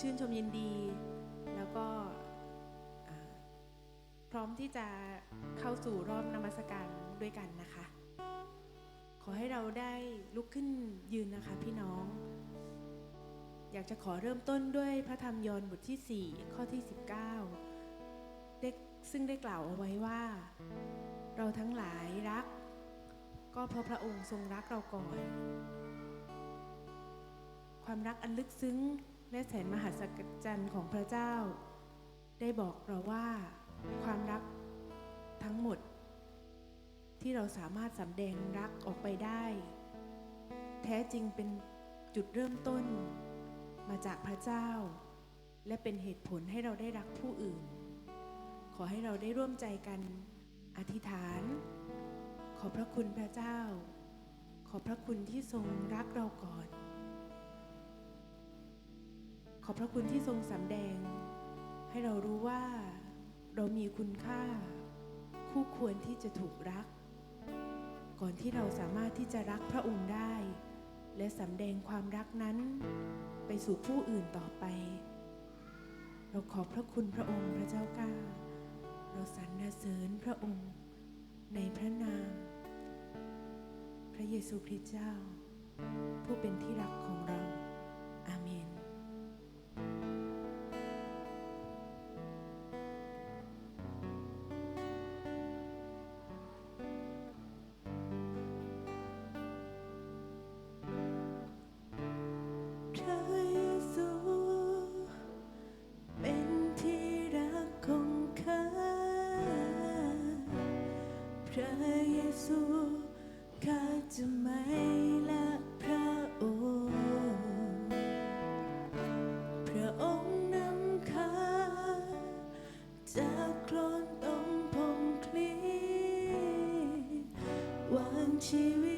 ชื่นชมยินดี แล้วก็พร้อมที่จะเข้าสู่รอบนมัสการด้วยกันนะคะ ขอให้เราได้ลุกขึ้นยืนนะคะพี่น้อง อยากจะขอเริ่มต้นด้วยพระธรรมยอห์นบทที่ 4 ข้อที่ 19ได้ซึ่งได้กล่าวเอาไว้ว่า เราทั้งหลายรัก ก็เพราะพระองค์ทรงรักเราก่อน ความรักอันลึกซึ้ง และแสนมหัศจรรย์ของพระเจ้า ได้บอกเราว่าความรักทั้งหมด ที่เราสามารถสำแดงรักออกไปได้ แท้จริงเป็นจุดเริ่มต้น มาจากพระเจ้า และเป็นเหตุผลให้เราได้รักผู้อื่น ขอให้เราได้ร่วมใจกันอธิษฐาน ขอพระคุณพระเจ้า ขอพระคุณที่ทรงรักเราก่อน อบพระคุณที่ทรงสำแดง ให้เรารู้ว่าเรามีคุณค่า คู่ควรที่จะถูกรัก ก่อนที่เราสามารถที่จะรักพระองค์ได้ และสำแดงความรักนั้น ไปสู่ผู้อื่นต่อไป เราขอบพระคุณพระองค์พระเจ้าก้าเราสรรเสริญพระองค์ในพระนาม พระเยซูคริสต์เจ้า ผู้เป็นที่ ระเยซูข้าจะไม่ละพระองค์พระองค์นำข้าจากโคลนต้มพงคลีวางชีวิต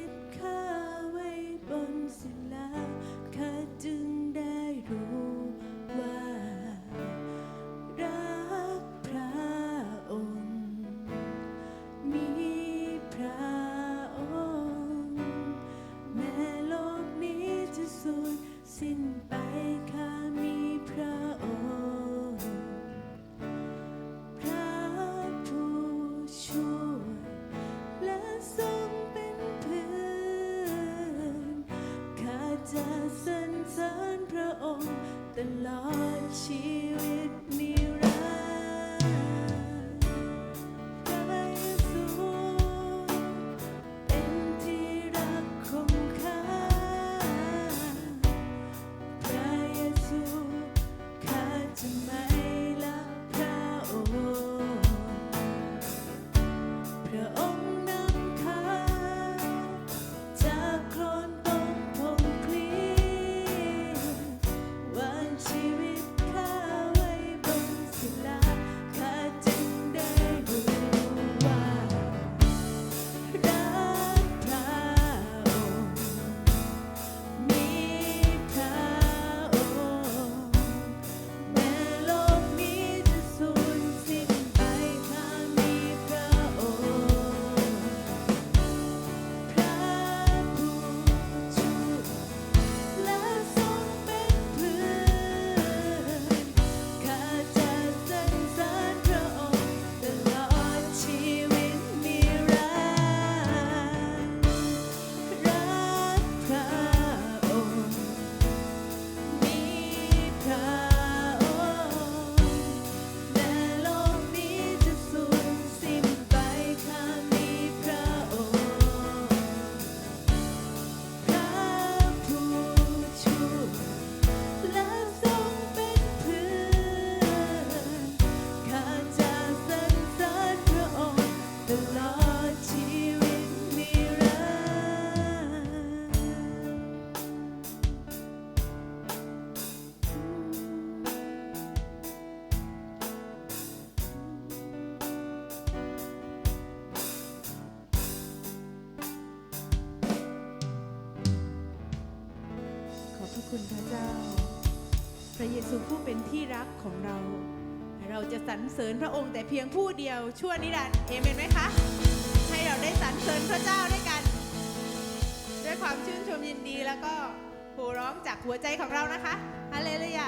ผู้เป็นที่รักของเรา เราจะสรรเสริญพระองค์แต่เพียงผู้เดียวชั่วนิรันดร์เอเมนไหมคะ ให้เราได้สรรเสริญพระเจ้าด้วยกัน ด้วยความชื่นชมยินดีแล้วก็โห่ร้องจากหัวใจของเรานะคะฮาเลลูยา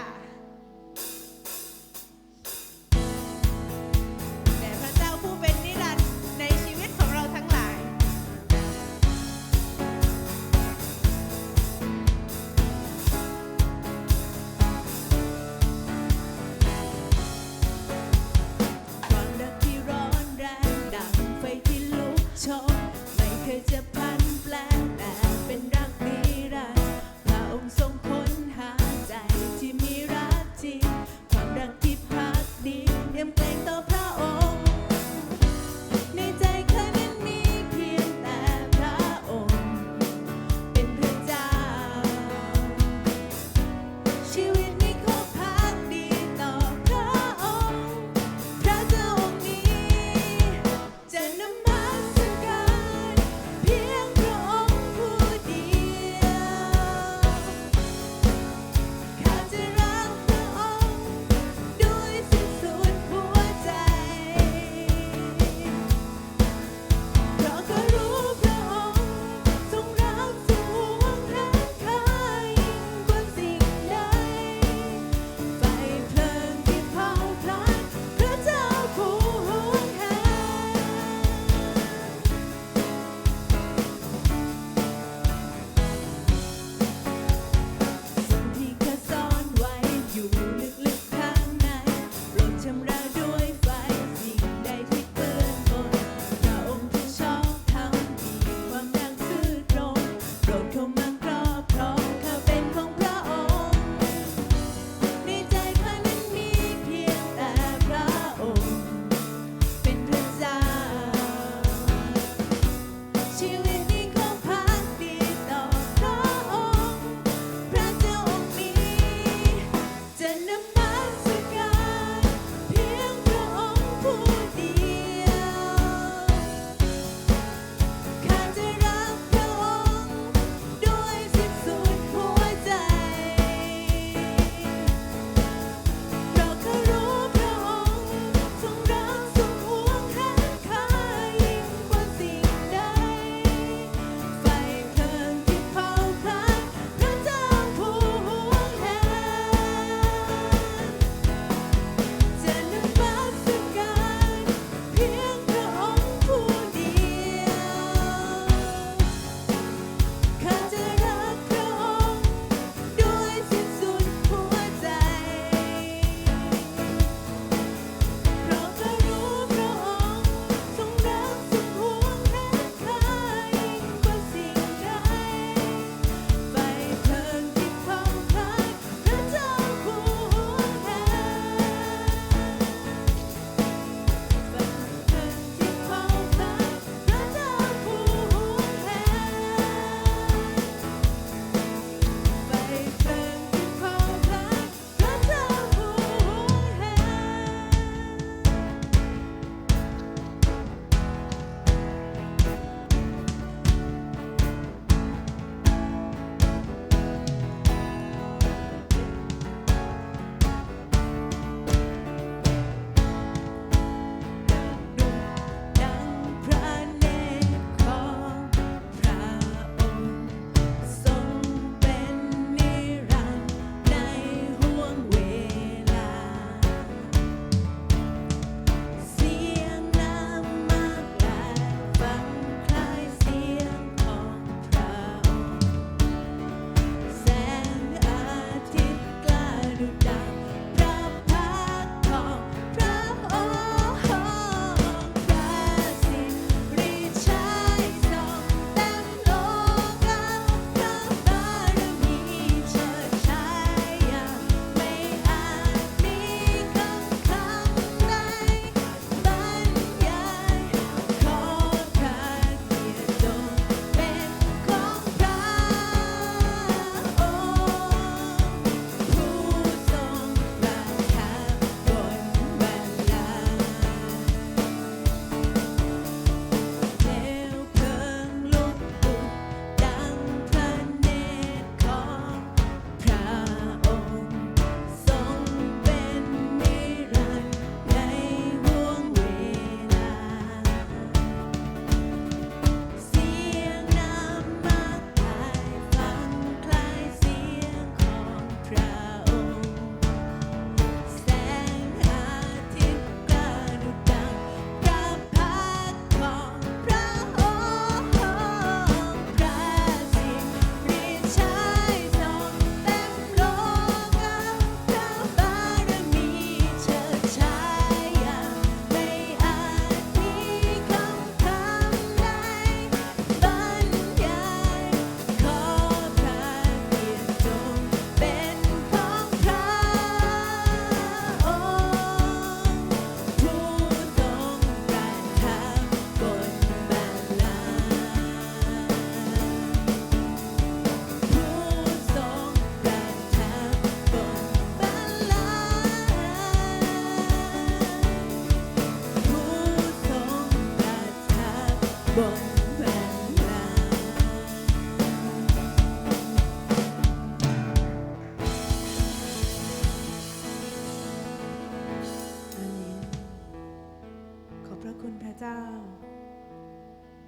เจ้า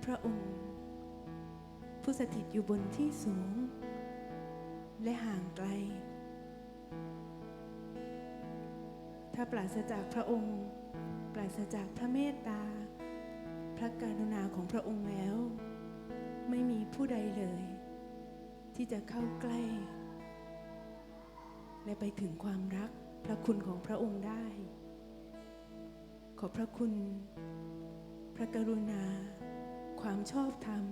พระองค์ ผู้สถิตอยู่บนที่สูง และห่างไกล ถ้าปราศจากพระองค์ ปราศจากพระเมตตา พระกรุณาของพระองค์แล้ว ไม่มีผู้ใดเลย ที่จะเข้าใกล้ และไปถึงความรักพระคุณของพระองค์ได้ขอบพระคุณ พระกรุณา ความชอบธรรม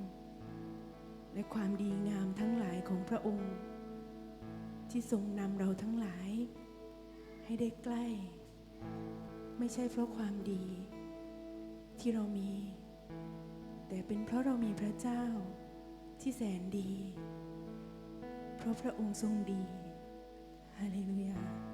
และความดีงามทั้งหลายของพระองค์ ที่ทรงนำเราทั้งหลาย ให้ได้ใกล้ ไม่ใช่เพราะความดี ที่เรามี แต่เป็นเพราะเรามีพระเจ้าที่แสนดี เพราะพระองค์ทรงดีฮาเลลูยา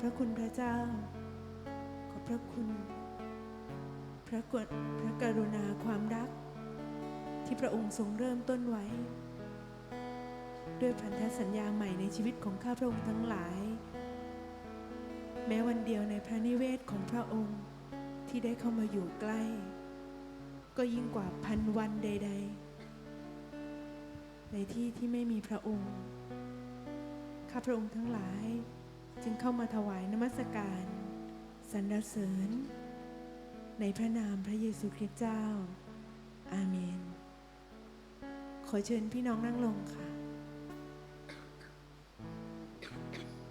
พระคุณพระเจ้า ขอบพระคุณ พระกฎพระกรุณาความรัก ที่พระองค์ทรงเริ่มต้นไว้ ด้วยพันธสัญญาใหม่ในชีวิตของข้าพระองค์ทั้งหลาย แม้วันเดียวในพระนิเวศของพระองค์ที่ได้เข้ามาอยู่ใกล้ ก็ยิ่งกว่าพันวันใด ๆ ในที่ที่ไม่มีพระองค์ ข้าพระองค์ทั้งหลาย จึงเข้ามาถวายนมัสการ สรรเสริญ ในพระนามพระเยซูคริสต์เจ้า อาเมน ขอเชิญพี่น้องนั่งลงค่ะ